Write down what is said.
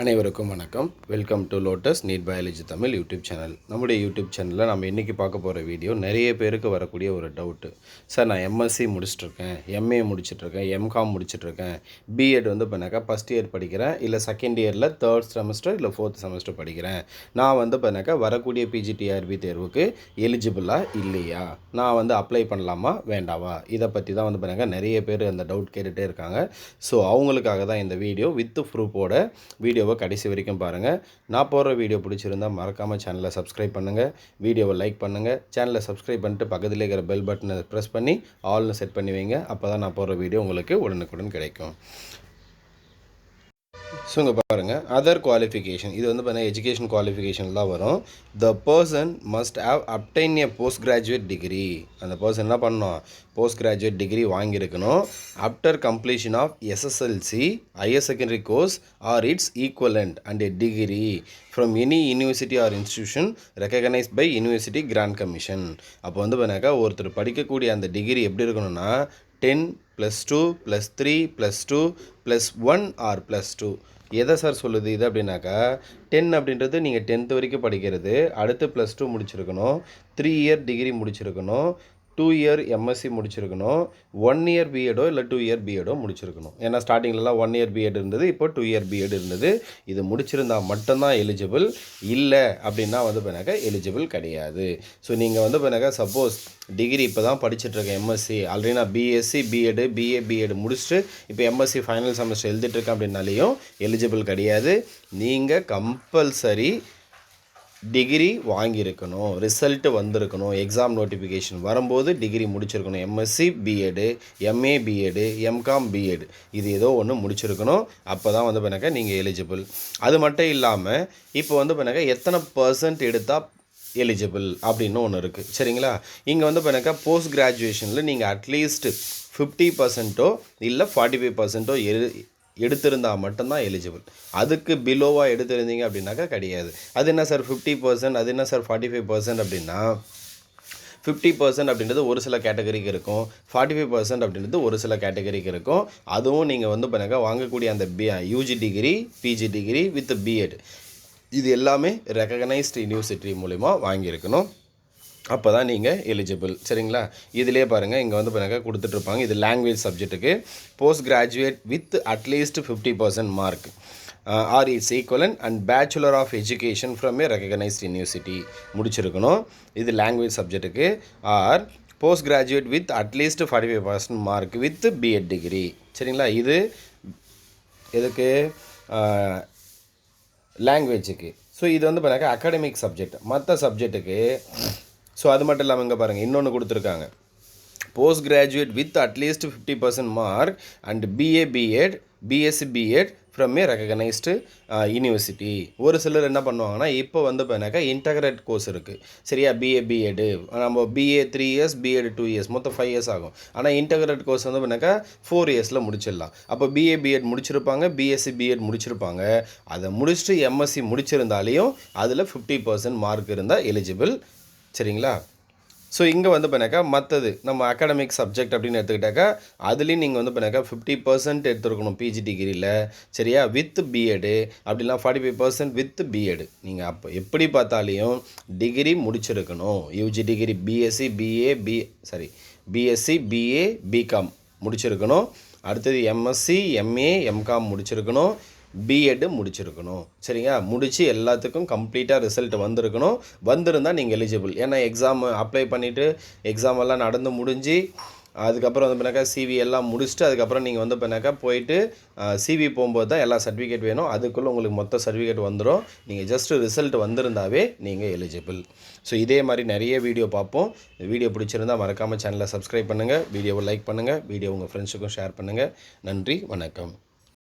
அனைவருக்கும் வணக்கம். Welcome to lotus NEET biology Tamil YouTube channel நம்முடைய யூடியூப் சேனலில் நம்ம இன்றைக்கி பார்க்க போகிற வீடியோ நிறைய பேருக்கு வரக்கூடிய ஒரு டவுட்டு சார் நான் எம்எஸ்சி முடிச்சிட்ருக்கேன் எம்ஏ முடிச்சிட்ருக்கேன் எம்காம் முடிச்சிட்ருக்கேன் பிஎட் வந்து பண்ணாக்கா ஃபஸ்ட் இயர் படிக்கிறேன். இல்லை செகண்ட் இயரில் தேர்ட் செமஸ்டர் இல்லை ஃபோர்த் செமஸ்டர் படிக்கிறேன். நான் வந்து பண்ணாக்கா வரக்கூடிய பிஜிடிஆர்பி தேர்வுக்கு எலிஜிபிளாக இல்லையா? நான் வந்து அப்ளை பண்ணலாமா வேண்டாவா? இதை பற்றி தான் வந்து பண்ணாக்கா நிறைய பேர் அந்த டவுட் கேட்டுகிட்டே இருக்காங்க. ஸோ அவங்களுக்காக தான் இந்த வீடியோ வித் ப்ரூஃபோட வீடியோவை கடைசி வரைக்கும் பாருங்கள் நான் போடுற வீடியோ பிடிச்சிருந்தா மறக்காமல் சேனலை சப்ஸ்கிரைப் பண்ணுங்கள் வீடியோவை லைக் பண்ணுங்கள் சேனலை சப்ஸ்கிரைப் பண்ணிட்டு பக்கத்தில் இருக்கிற பெல் பட்டனை ப்ரெஸ் பண்ணி ஆல்னு செட் பண்ணி வைங்க. அப்போ தான் நான் போடுற வீடியோ உங்களுக்கு உடனுக்குடன் கிடைக்கும். ஸோ இங்கே பாருங்கள் அதர் குவாலிஃபிகேஷன் இது வந்து பார்த்தீங்கன்னா எஜுகேஷன் குவாலிஃபிகேஷன் தான் வரும். The person must have obtained a post graduate degree அந்த பர்சன் என்ன பண்ணணும்? Post graduate degree வாங்கியிருக்கணும் after completion of SSLC higher secondary course or its equivalent and a degree from any university or institution recognise by University Grants Commission அப்போ வந்து பண்ணாக்கா ஒருத்தர் படிக்கக்கூடிய அந்த டிகிரி எப்படி இருக்கணும்னா ten plus two plus three plus two plus one or plus two எதை சார் சொல்லுது இது அப்படின்னாக்கா? டென் அப்படின்றது நீங்கள் டென்த்து வரைக்கும் படிக்கிறது அடுத்து ப்ளஸ் டூ முடிச்சிருக்கணும் த்ரீ இயர் டிகிரி முடிச்சிருக்கணும் டூ இயர் எம்எஸ்சி முடிச்சிருக்கணும். ஒன் இயர் பிஎடோ இல்லை டூ இயர் பிஎடோ முடிச்சிருக்கணும். ஏன்னா ஸ்டார்டிங்லலாம் ஒன் இயர் பிஎட் இருந்தது இப்போ டூ இயர் பிஎட் இருந்தது. இது முடிச்சிருந்தா மட்டும்தான் எலிஜிபிள் இல்லை அப்படின்னா வந்து பண்ணாக்கா எலிஜிபிள் கிடையாது. ஸோ நீங்கள் வந்து பண்ணாக்கா சப்போஸ் டிகிரி இப்போ தான் படிச்சுட்ருக்கேன் எம்எஸ்சி ஆல்ரெடி நான் பிஎஸ்சி பிஎடு பிஏ பிஎட் முடிச்சுட்டு இப்போ எம்எஸ்சி ஃபைனல் செமஸ்டர் எழுதிட்டுருக்கேன் அப்படின்னாலையும் எலிஜிபிள் கிடையாது. நீங்கள் கம்பல்சரி டிகிரி வாங்கியிருக்கணும் ரிசல்ட்டு வந்திருக்கணும் எக்ஸாம் நோட்டிஃபிகேஷன் வரும்போது டிகிரி முடிச்சிருக்கணும். MSc BEd MA BEd MCom BEd இது ஏதோ ஒன்று முடிச்சிருக்கணும். அப்போ தான் வந்து பண்ணாக்கா நீங்கள் எலிஜிபிள் அது மட்டும் இல்லாமல் இப்போ வந்து பண்ணாக்கா எத்தனை பர்சன்ட் எடுத்தால் எலிஜிபிள் அப்படின்னு ஒன்று இருக்குது சரிங்களா? இங்கே வந்து பண்ணாக்கா போஸ்ட் கிராஜுவேஷனில் நீங்கள் அட்லீஸ்ட் ஃபிஃப்டி பர்சன்ட்டோ இல்லை ஃபார்ட்டி ஃபைவ் பர்சன்ட்டோ எடு எடுத்திருந்தால் மட்டும்தான் எலிஜிபிள் அதுக்கு பிலோவாக எடுத்திருந்தீங்க அப்படின்னாக்கா கிடையாது. அது என்ன சார் ஃபிஃப்டி பர்சன்ட் அது என்ன சார் ஃபார்ட்டி ஃபைவ் பர்சன்ட் அப்படின்னா ஃபிஃப்டி பர்சன்ட் அப்படின்றது ஒரு சில கேட்டகரிக்கு இருக்கும். ஃபார்ட்டி ஃபைவ் பர்சன்ட் அப்படின்றது ஒரு சில கேட்டகரிக்கு இருக்கும். அதுவும் நீங்கள் வந்து பண்ணாக்கா வாங்கக்கூடிய அந்த B UG degree PG degree with BEd இது எல்லாமே ரெக்கக்னைஸ்டு யூனிவர்சிட்டி மூலிமா வாங்கியிருக்கணும். அப்போ தான் நீங்கள் எலிஜிபிள் சரிங்களா? இதிலே பாருங்கள் இங்கே வந்து பாருங்க கொடுத்துட்ருப்பாங்க. இது லாங்குவேஜ் சப்ஜெக்ட்டுக்கு post graduate with at least fifty percent mark or its equivalent and bachelor of education from a recognised university முடிச்சிருக்கணும். இது லாங்குவேஜ் சப்ஜெக்ட்டுக்கு or post graduate with at least forty five percent mark with BEd degree சரிங்களா? இது எதுக்கு? லாங்குவேஜுக்கு so இது வந்து பார்த்தீங்கன்னா academic subject மற்ற சப்ஜெக்ட்டுக்கு ஸோ அது மட்டும் இல்லாமல் இங்கே பாருங்கள் இன்னொன்று கொடுத்துருக்காங்க post graduate with at least fifty percent mark and BA BEd BSc BEd from a recognised university ஒரு சிலர் என்ன பண்ணுவாங்கன்னா இப்போ வந்து பார்த்தாக்கா இன்டகிரேட் கோர்ஸ் இருக்குது சரியா பிஏ பிஎடு நம்ம BA three years BEd two years மொத்தம் ஃபைவ் இயர்ஸ் ஆகும் ஆனால் இன்டகிரேட் கோர்ஸ் வந்து பண்ணாக்கா ஃபோர் இயர்ஸில் முடிச்சிடலாம் அப்போ பிஏ பிஎட் முடிச்சிருப்பாங்க பிஎஸ்சி பிஎட் முடிச்சிருப்பாங்க அதை முடிச்சுட்டு எம்எஸ்சி முடிச்சிருந்தாலையும் அதில் ஃபிஃப்டி பர்சன்ட் மார்க் இருந்தால் எலிஜிபிள் சரிங்களா? ஸோ இங்கே வந்து பண்ணாக்கா மற்றது நம்ம அகாடமிக் சப்ஜெக்ட் அப்படின்னு எடுத்துக்கிட்டாக்கா அதுலேயும் நீங்கள் வந்து பண்ணாக்கா ஃபிஃப்டி பர்சன்ட் எடுத்துருக்கணும் பிஜி டிகிரியில் சரியா? வித் பிஎடு அப்படிலாம் forty five percent with BEd நீங்கள் அப்போ எப்படி பார்த்தாலையும் டிகிரி முடிச்சிருக்கணும். UG degree BSc BA B sorry BSc BA BCom முடிச்சிருக்கணும். அடுத்தது எம்எஸ்சி எம்ஏ எம்காம் முடிச்சிருக்கணும். பிஎட்டு முடிச்சிருக்கணும். சரிங்களா? முடித்து எல்லாத்துக்கும் கம்ப்ளீட்டாக ரிசல்ட் வந்திருக்கணும். வந்திருந்தால் நீங்கள் எலிஜிபிள் ஏன்னா எக்ஸாம் அப்ளை பண்ணிவிட்டு எக்ஸாம் எல்லாம் நடந்து முடிஞ்சு அதுக்கப்புறம் வந்து பண்ணாக்கா சிவி எல்லாம் முடிச்சுட்டு அதுக்கப்புறம் நீங்கள் வந்து பண்ணாக்கா போயிட்டு சிவி போகும்போது தான் எல்லா சர்டிஃபிகேட் வேணும். அதுக்குள்ளே உங்களுக்கு மொத்த சர்டிஃபிகேட் வந்துடும் நீங்கள் ஜஸ்ட்டு ரிசல்ட் வந்திருந்தாவே நீங்கள் எலிஜிபிள் ஸோ இதே மாதிரி நிறைய வீடியோ பார்ப்போம். வீடியோ பிடிச்சிருந்தால் மறக்காமல் சேனலை சப்ஸ்கிரைப் பண்ணுங்கள் வீடியோவை லைக் பண்ணுங்கள் வீடியோ உங்கள் ஃப்ரெண்ட்ஸுக்கும் ஷேர் பண்ணுங்கள் நன்றி வணக்கம்.